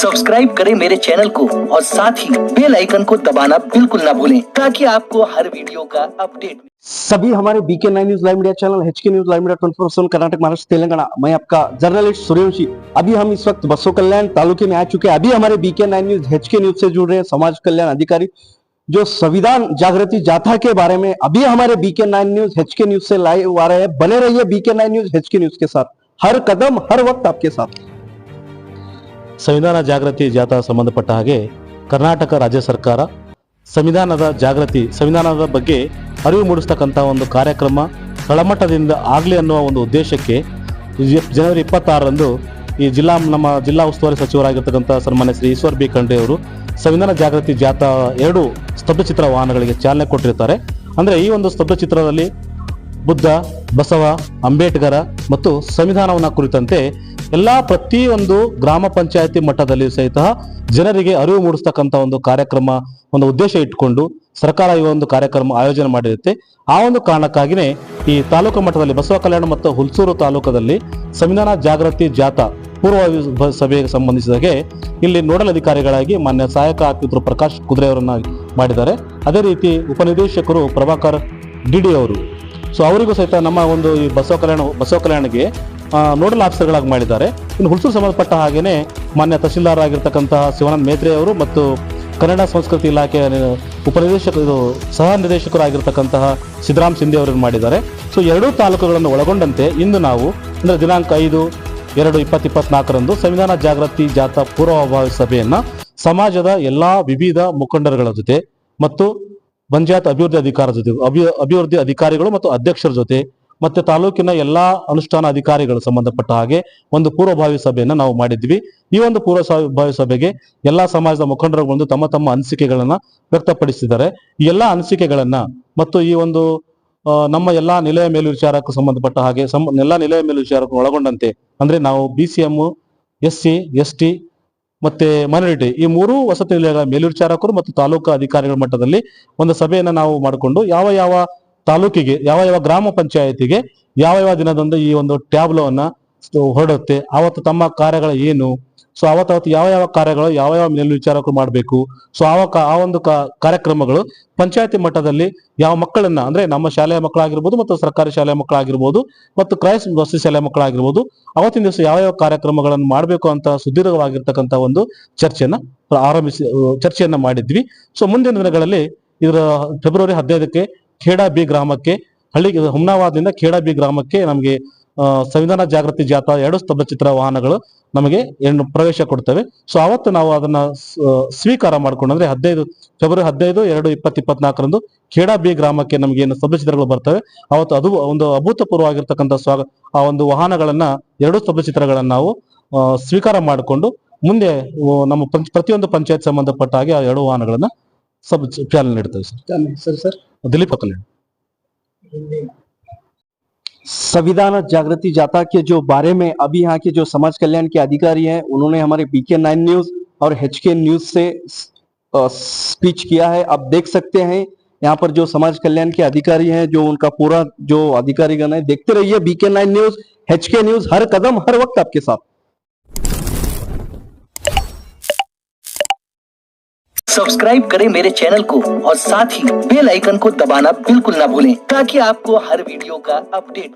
Subscribe करें मेरे channel को और साथ ही बेल आइकन को दबाना बिल्कुल ना भूलें, ताकि आपको हर वीडियो का अपडेट सभी हमारे BK nine news live media channel H K news live media twenty four Karnataka Maharashtra Telangana मैं आपका जर्नलिस्ट सूर्यवंशी अभी हम इस वक्त बसो कल्याण तालुके में आ चुके हैं। अभी हमारे BK nine news H K news से जुड़ रहे हैं समाज कल्याण अधिकारी, जो संविधान जागृति जाथा के बारे में अभी हमारे BK nine news H K news से लाइव आ रहे हैं। बने रहिए BK nine news H K news के साथ। हर कदम हर वक्त आपके साथ। ಸಂವಿಧಾನ ಜಾಗೃತಿ ಜಾಥಾ ಸಂಬಂಧಪಟ್ಟ ಹಾಗೆ ಕರ್ನಾಟಕ ರಾಜ್ಯ ಸರ್ಕಾರ ಸಂವಿಧಾನದ ಜಾಗೃತಿ, ಸಂವಿಧಾನದ ಬಗ್ಗೆ ಅರಿವು ಮೂಡಿಸ್ತಕ್ಕಂಥ ಒಂದು ಕಾರ್ಯಕ್ರಮ ತಳಮಟ್ಟದಿಂದ ಆಗಲಿ ಅನ್ನುವ ಒಂದು ಉದ್ದೇಶಕ್ಕೆ ಜನವರಿ ಇಪ್ಪತ್ತಾರರಂದು ಈ ಜಿಲ್ಲಾ, ನಮ್ಮ ಜಿಲ್ಲಾ ಉಸ್ತುವಾರಿ ಸಚಿವರಾಗಿರ್ತಕ್ಕಂಥ ಸನ್ಮಾನ್ಯ ಶ್ರೀ ಈಶ್ವರ್ ಬಿ ಖಂಡ್ರೆ ಅವರು ಸಂವಿಧಾನ ಜಾಗೃತಿ ಜಾಥಾ ಎರಡು ಸ್ತಬ್ಧಚಿತ್ರ ವಾಹನಗಳಿಗೆ ಚಾಲನೆ ಕೊಟ್ಟಿರ್ತಾರೆ. ಅಂದರೆ ಈ ಒಂದು ಸ್ತಬ್ಧಚಿತ್ರದಲ್ಲಿ ಬುದ್ಧ, ಬಸವ, ಅಂಬೇಡ್ಕರ ಮತ್ತು ಸಂವಿಧಾನವನ್ನ ಕುರಿತಂತೆ ಎಲ್ಲಾ ಪ್ರತಿಯೊಂದು ಗ್ರಾಮ ಪಂಚಾಯತಿ ಮಟ್ಟದಲ್ಲಿ ಸಹಿತ ಜನರಿಗೆ ಅರಿವು ಮೂಡಿಸ್ತಕ್ಕಂಥ ಒಂದು ಕಾರ್ಯಕ್ರಮ, ಒಂದು ಉದ್ದೇಶ ಇಟ್ಟುಕೊಂಡು ಸರ್ಕಾರ ಈ ಒಂದು ಕಾರ್ಯಕ್ರಮ ಆಯೋಜನೆ ಮಾಡಿರುತ್ತೆ. ಆ ಒಂದು ಕಾರಣಕ್ಕಾಗಿನೇ ಈ ತಾಲೂಕು ಮಟ್ಟದಲ್ಲಿ ಬಸವ ಕಲ್ಯಾಣ ಮತ್ತು ಹುಲ್ಸೂರು ತಾಲೂಕದಲ್ಲಿ ಸಂವಿಧಾನ ಜಾಗೃತಿ ಜಾಥಾ ಪೂರ್ವ ಸಭೆಗೆ ಸಂಬಂಧಿಸಿದಾಗೆ ಇಲ್ಲಿ ನೋಡಲ್ ಅಧಿಕಾರಿಗಳಾಗಿ ಮಾನ್ಯ ಸಹಾಯಕ ಆಯುಕ್ತರು ಪ್ರಕಾಶ್ ಕುದುರೆ ಅವರನ್ನ ಮಾಡಿದ್ದಾರೆ. ಅದೇ ರೀತಿ ಉಪನಿರ್ದೇಶಕರು ಪ್ರಭಾಕರ್ ಡಿಡಿ ಅವರು. ಸೊ ಅವರಿಗೂ ಸಹಿತ ನಮ್ಮ ಒಂದು ಈ ಬಸವ ಕಲ್ಯಾಣ, ಬಸವ ಕಲ್ಯಾಣಿಗೆ ನೋಡಲ್ ಆಫೀಸರ್ಗಳಾಗಿ ಮಾಡಿದ್ದಾರೆ. ಇನ್ನು ಹುಲ್ಸೂರು ಸಂಬಂಧಪಟ್ಟ ಹಾಗೆಯೇ ಮಾನ್ಯ ತಹಶೀಲ್ದಾರ್ ಆಗಿರ್ತಕ್ಕಂತಹ ಶಿವಾನಂದ್ ಮೇತ್ರೆ ಅವರು ಮತ್ತು ಕನ್ನಡ ಸಂಸ್ಕೃತಿ ಇಲಾಖೆಯ ಉಪನಿರ್ದೇಶಕ ಸಹ ನಿರ್ದೇಶಕರಾಗಿರ್ತಕ್ಕಂತಹ ಸಿದ್ದರಾಮ್ ಸಿಂಧೆ ಅವರನ್ನು ಮಾಡಿದ್ದಾರೆ. ಸೊ ಎರಡೂ ತಾಲೂಕುಗಳನ್ನು ಒಳಗೊಂಡಂತೆ ಇಂದು ನಾವು, ಅಂದರೆ ದಿನಾಂಕ ಐದು, ಎರಡು, ಇಪ್ಪತ್ತು, ಇಪ್ಪತ್ನಾಲ್ಕರಂದು ಸಂವಿಧಾನ ಜಾಗೃತಿ ಜಾಥಾ ಪೂರ್ವಭಾವಿ ಸಭೆಯನ್ನು ಸಮಾಜದ ಎಲ್ಲ ವಿವಿಧ ಮುಖಂಡರುಗಳ ಜೊತೆ ಮತ್ತು ಪಂಚಾಯತ್ ಅಭಿವೃದ್ಧಿ ಅಧಿಕಾರ ಜೊತೆ, ಅಭಿ- ಅಭಿವೃದ್ಧಿ ಅಧಿಕಾರಿಗಳು ಮತ್ತು ಅಧ್ಯಕ್ಷರ ಜೊತೆ ಮತ್ತೆ ತಾಲೂಕಿನ ಎಲ್ಲಾ ಅನುಷ್ಠಾನ ಅಧಿಕಾರಿಗಳು ಸಂಬಂಧಪಟ್ಟ ಹಾಗೆ ಒಂದು ಪೂರ್ವಭಾವಿ ಸಭೆಯನ್ನು ನಾವು ಮಾಡಿದ್ವಿ. ಈ ಒಂದು ಪೂರ್ವಭಾವಿ ಸಭೆಗೆ ಎಲ್ಲಾ ಸಮಾಜದ ಮುಖಂಡರು ಬಂದು ತಮ್ಮ ತಮ್ಮ ಅನಿಸಿಕೆಗಳನ್ನ ವ್ಯಕ್ತಪಡಿಸಿದ್ದಾರೆ. ಈ ಎಲ್ಲಾ ಅನಿಸಿಕೆಗಳನ್ನ ಮತ್ತು ಈ ಒಂದು ನಮ್ಮ ಎಲ್ಲಾ ನಿಲಯ ಮೇಲ್ವಿಚಾರಕ್ಕೂ ಸಂಬಂಧಪಟ್ಟ ಹಾಗೆ ಎಲ್ಲಾ ನಿಲಯ ಮೇಲ್ವಿಚಾರಕ್ಕೂ ಒಳಗೊಂಡಂತೆ ಅಂದ್ರೆ ನಾವು B C M S C S T ಮತ್ತೆ ಮೈನಾರಿಟಿ ಈ ಮೂರು ವಸತಿ ನಿಲಯಗಳ ಮೇಲ್ವಿಚಾರಕರು ಮತ್ತು ತಾಲೂಕು ಅಧಿಕಾರಿಗಳ ಮಟ್ಟದಲ್ಲಿ ಒಂದು ಸಭೆಯನ್ನ ನಾವು ಮಾಡಿಕೊಂಡು ಯಾವ ಯಾವ ತಾಲೂಕಿಗೆ, ಯಾವ ಯಾವ ಗ್ರಾಮ ಪಂಚಾಯತಿಗೆ, ಯಾವ ಯಾವ ದಿನದಂದು ಈ ಒಂದು ಟ್ಯಾಬ್ಲೋವನ್ನು ಹೊರಡುತ್ತೆ ಆವತ್ತು ತಮ್ಮ ಕಾರ್ಯಗಳ ಏನು ಸೊ ಅವತ್ತಾವತ್ತು ಯಾವ ಯಾವ ಕಾರ್ಯಗಳು, ಯಾವ ಯಾವ ಮೇಲ್ವಿಚಾರಕರು ಮಾಡಬೇಕು? ಸೊ ಆ ಆ ಒಂದು ಕಾರ್ಯಕ್ರಮಗಳು ಪಂಚಾಯತಿ ಮಟ್ಟದಲ್ಲಿ ಯಾವ ಮಕ್ಕಳನ್ನ, ಅಂದ್ರೆ ನಮ್ಮ ಶಾಲೆಯ ಮಕ್ಕಳಾಗಿರ್ಬೋದು ಮತ್ತು ಸರ್ಕಾರಿ ಶಾಲೆಯ ಮಕ್ಕಳಾಗಿರ್ಬೋದು ಮತ್ತು ಕ್ರೈಸ್ ವಸತಿ ಶಾಲೆಯ ಮಕ್ಕಳಾಗಿರ್ಬೋದು, ಅವತ್ತಿನ ದಿವಸ ಯಾವ ಯಾವ ಕಾರ್ಯಕ್ರಮಗಳನ್ನು ಮಾಡಬೇಕು ಅಂತ ಸುದೀರ್ಘವಾಗಿರ್ತಕ್ಕಂಥ ಒಂದು ಚರ್ಚೆಯನ್ನ ಆರಂಭಿಸಿ ಚರ್ಚೆಯನ್ನ ಮಾಡಿದ್ವಿ. ಸೊ ಮುಂದಿನ ದಿನಗಳಲ್ಲಿ ಇದರ ಫೆಬ್ರವರಿ ಹದಿನೈದಕ್ಕೆ ಖೇಡಾ ಬಿ ಗ್ರಾಮಕ್ಕೆ ಹಳ್ಳಿ ಹುಮ್ನಾವಾದಿಂದ ಖೇಡಾ ಬಿ ಗ್ರಾಮಕ್ಕೆ ನಮಗೆ ಸಂವಿಧಾನ ಜಾಗೃತಿ ಜಾಥಾ ಎರಡು ಸ್ತಬ್ಧಚಿತ್ರ ವಾಹನಗಳು ನಮಗೆ ಏನು ಪ್ರವೇಶ ಕೊಡ್ತವೆ. ಸೊ ಅವತ್ತು ನಾವು ಅದನ್ನ ಸ್ವೀಕಾರ ಮಾಡ್ಕೊಂಡು ಅಂದ್ರೆ ಹದಿನೈದು ಫೆಬ್ರವರಿ ಹದಿನೈದು ಎರಡು ಇಪ್ಪತ್ ಇಪ್ಪತ್ನಾಲ್ಕರಂದು ಖೇಡಾ ಬಿ ಗ್ರಾಮಕ್ಕೆ ನಮಗೆ ಏನು ಸ್ತಬ್ಧಚಿತ್ರಗಳು ಬರ್ತವೆ. ಅವತ್ತು ಅದು ಒಂದು ಅಭೂತಪೂರ್ವವಾಗಿರ್ತಕ್ಕಂಥ ಸ್ವಾಗ ಆ ಒಂದು ವಾಹನಗಳನ್ನ ಎರಡು ಸ್ತಬ್ಧಚಿತ್ರಗಳನ್ನ ನಾವು ಸ್ವೀಕಾರ ಮಾಡಿಕೊಂಡು ಮುಂದೆ ನಮ್ಮ ಪ್ರತಿಯೊಂದು ಪಂಚಾಯತ್ ಸಂಬಂಧಪಟ್ಟ ಹಾಗೆ ಆ ಎರಡು ವಾಹನಗಳನ್ನ ಸಬ್ ಚಾಲನೆ ನೀಡ್ತೇವೆ ಸರ್. ಸರ್ ದಿಲೀಪ್ ಕಲ್ಯಾಣ್ संविधान जागृति जाता के जो बारे में अभी यहाँ के जो समाज कल्याण के अधिकारी हैं, उन्होंने हमारे बीके नाइन न्यूज़ और एच न्यूज़ से स्पीच किया है। आप देख सकते हैं, यहाँ पर जो समाज कल्याण के अधिकारी हैं, जो उनका पूरा जो अधिकारीगण है, देखते रहिए BK nine news H news, हर कदम, हर वक्त आपके साथ। सब्सक्राइब करें मेरे चैनल को और साथ ही बेल आइकन को दबाना बिल्कुल ना भूलें, ताकि आपको हर वीडियो का अपडेट